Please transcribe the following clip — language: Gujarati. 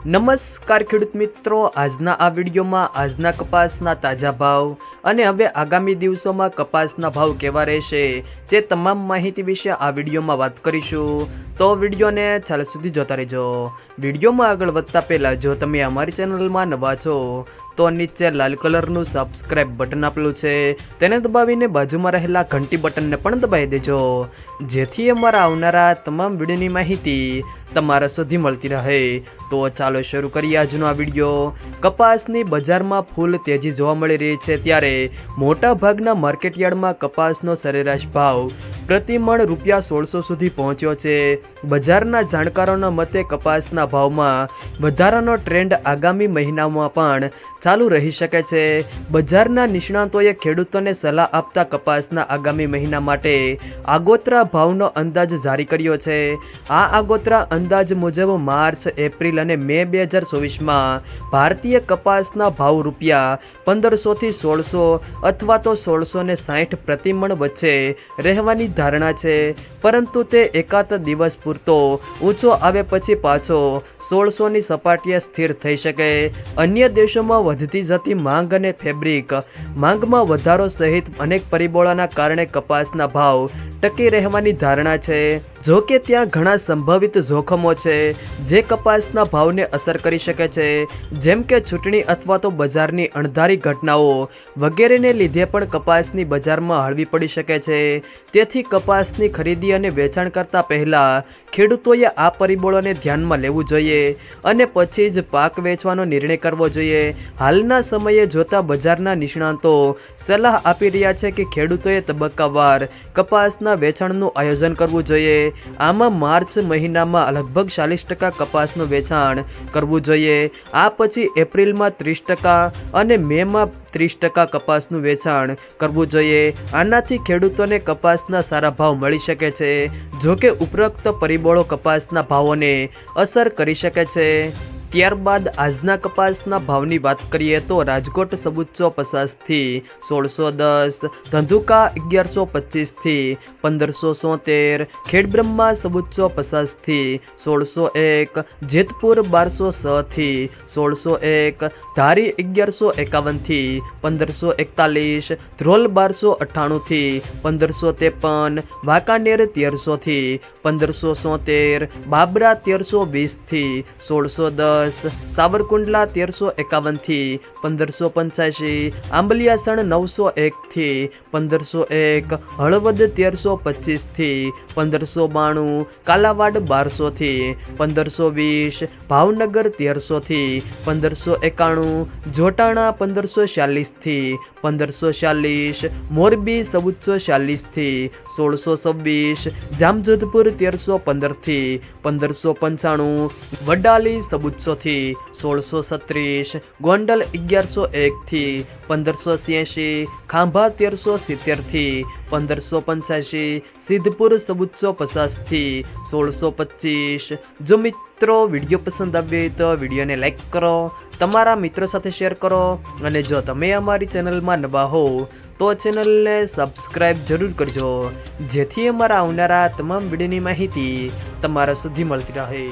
નમસ્કાર ખેડૂત મિત્રો, આજના આ વિડીયોમાં આજના કપાસના તાજા ભાવ અને હવે આગામી દિવસોમાં કપાસના ભાવ કેવા રહેશે તે તમામ માહિતી વિશે આ વિડીયોમાં વાત કરીશું. તો વિડીયોને છેલ્લે સુધી જોતા રહેજો. વિડીયોમાં આગળ વધતા પહેલાં જો તમે અમારી ચેનલમાં નવા છો તો નીચે લાલ કલરનું સબસ્ક્રાઇબ બટન આપેલું છે. તેને દબાવીને બાજુમાં રહેલા ઘંટી બટનને પણ દબાવી દેજો. જેથી અમારા આવનારા તમામ વિડીયોની માહિતી તમારા સુધી મળતી રહે. તો ચાલો શરૂ કરીએ આજનો આ વીડિયો. કપાસની બજારમાં ફૂલ તેજી જોવા મળી રહી છે ત્યારે મોટા ભાગના માર્કેટયાર્ડમાં કપાસનો સરેરાશ ભાવ પ્રતિમણ રૂપિયા સોળસો સુધી પહોંચ્યો છે. બજારના જાણકારોના મતે કપાસના ભાવમાં વધારાનો ટ્રેન્ડ આગામી મહિનામાં પણ ચાલુ રહી શકે છે. બજારના નિષ્ણાતોએ ખેડૂતોને સલાહ આપતા કપાસના આગામી મહિના માટે આગોતરા ભાવનો અંદાજ જારી કર્યો છે. આ આગોતરા અંદાજ મુજબ માર્ચ, એપ્રિલ અને મે બે હજાર ચોવીસમાં ભારતીય કપાસના ભાવ રૂપિયા પંદરસોથી સોળસો અથવા તો સોળસો ને સાઠ પ્રતિમણ વચ્ચે રહેવાની ધારણા છે. પરંતુ તે એકાદ દિવસ પૂરતો ઊંચો આવે પછી પાછો સોળસોની સપાટીએ સ્થિર થઈ શકે. અન્ય દેશોમાં વધતી જતી માંગ અને ફેબ્રિક. માંગમાં વધારો સહિત અનેક પરિબળોના કારણે કપાસના ભાવ ટકી રહેવાની ધારણા છે. જો કે ત્યાં ઘણા સંભવિત જોખમો છે, જે કપાસના ભાવને અસર કરી શકે છે. જેમ કે ચૂંટણી અથવા તો બજારની અણધારી ઘટનાઓ વગેરેને લીધે પણ કપાસની બજારમાં હળવી પડી શકે છે. તેથી કપાસની ખરીદી અને વેચાણ કરતા પહેલાં ખેડૂતોએ આ પરિબળોને ધ્યાનમાં લેવું જોઈએ અને પછી જ પાક વેચવાનો નિર્ણય કરવો જોઈએ. હાલના સમયે જોતા બજારના નિષ્ણાતો સલાહ આપી રહ્યા છે કે ખેડૂતોએ તબક્કાવાર કપાસના વેચાણનું આયોજન કરવું જોઈએ. આમાં માર્ચ મહિનામાં લગભગ ચાલીસ ટકા કપાસનું વેચાણ કરવું જોઈએ. આ પછી એપ્રિલમાં ત્રીસ ટકા અને મેમાં ત્રીસ ટકા કપાસનું વેચાણ કરવું જોઈએ. આનાથી ખેડૂતોને કપાસના સારા ભાવ મળી શકે છે, જોકે ઉપરોક્ત પરિબળો કપાસના ભાવોને અસર કરી શકે છે. ત્યારબાદ આજના કપાસના ભાવની વાત કરીએ તો રાજકોટ સબુચ્ચો પચાસથી સોળસો દસ, ધંધુકા અગિયારસો પચીસથી પંદરસો સોતેર, ખેડબ્રહ્મા સબુચ્ચો પચાસથી સોળસો એક, જેતપુર બારસો છથી સોળસો એક, ધારી અગિયારસો એકાવનથી પંદરસો એકતાલીસ, ધ્રોલ બારસો અઠ્ઠાણુંથી પંદરસો ત્રેપન, વાંકાનેર તેરસોથી પંદરસો સોતેર, બાબરા તેરસો વીસથી સોળસો દસ સાવરકુંડલા તેરસો એકાવનથી પંદરસો પંચ્યાસી આંબલિયાસણ નવસો એકથી પંદરસો એક, હળવદ તેરસો પચીસથી પંદરસો બાણું, કાલાવાડ બારસોથી પંદરસો વીસ, ભાવનગર તેરસોથી પંદરસો એકાણું, જોટાણા પંદરસો ચાલીસથી પંદરસો ચાલીસ, મોરબી ચૌદસો ચાલીસથી સોળસો છવ્વીસ, જામજોધપુર તેરસો પંદરથી પંદરસો પંચાણું, વડાલી ચૌદસોથી સોળસો છત્રીસ, ગોંડલ અગિયારસો એકથી પંદરસો છ્યાસી, ખાંભા તેરસો સિત્તેરથી પંદરસો પંચ્યાસી, સિદ્ધપુર ચૌદસો પચાસથી સોળસો પચીસ. જો મિત્રો વીડિયો પસંદ આવ્યો તો વિડીયોને લાઈક કરો, તમારા મિત્રો સાથે શેર કરો અને જો તમે અમારી ચેનલમાં નવા હો, તો ચેનલને સબસ્ક્રાઈબ જરૂર કરજો, જેથી અમારા આવનારા તમામ વિડીયોની માહિતી તમારા સુધી મળતી રહે.